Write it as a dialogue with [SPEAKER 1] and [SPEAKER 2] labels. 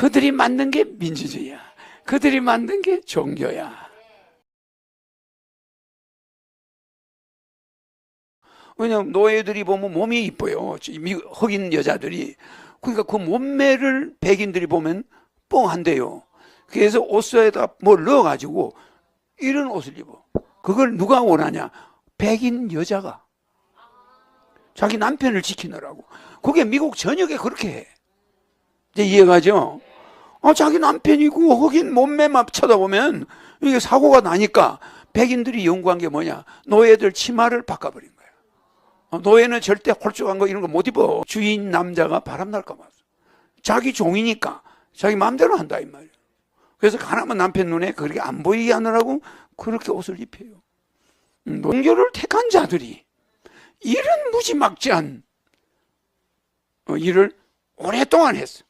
[SPEAKER 1] 그들이 만든 게 민주주의야. 그들이 만든 게 종교야. 왜냐면 노예들이 보면 몸이 이뻐요. 흑인 여자들이. 그러니까 그 몸매를 백인들이 보면 뻥한대요. 그래서 옷에다 뭘 넣어가지고 이런 옷을 입어. 그걸 누가 원하냐? 백인 여자가. 자기 남편을 지키느라고. 그게 미국 전역에 그렇게 해. 이제 이해가죠? 아, 자기 남편이고 흑인 몸매만 쳐다보면 이게 사고가 나니까 백인들이 연구한 게 뭐냐? 노예들 치마를 바꿔버린 거야. 어, 노예는 절대 홀쭉한 거 이런 거 못 입어. 주인 남자가 바람날까 봐. 자기 종이니까 자기 마음대로 한다 이 말이야. 그래서 가나만 남편 눈에 그렇게 안 보이게 하느라고 그렇게 옷을 입혀요. 음, 종교를 택한 자들이 이런 무지막지한 어, 일을 오랫동안 했어.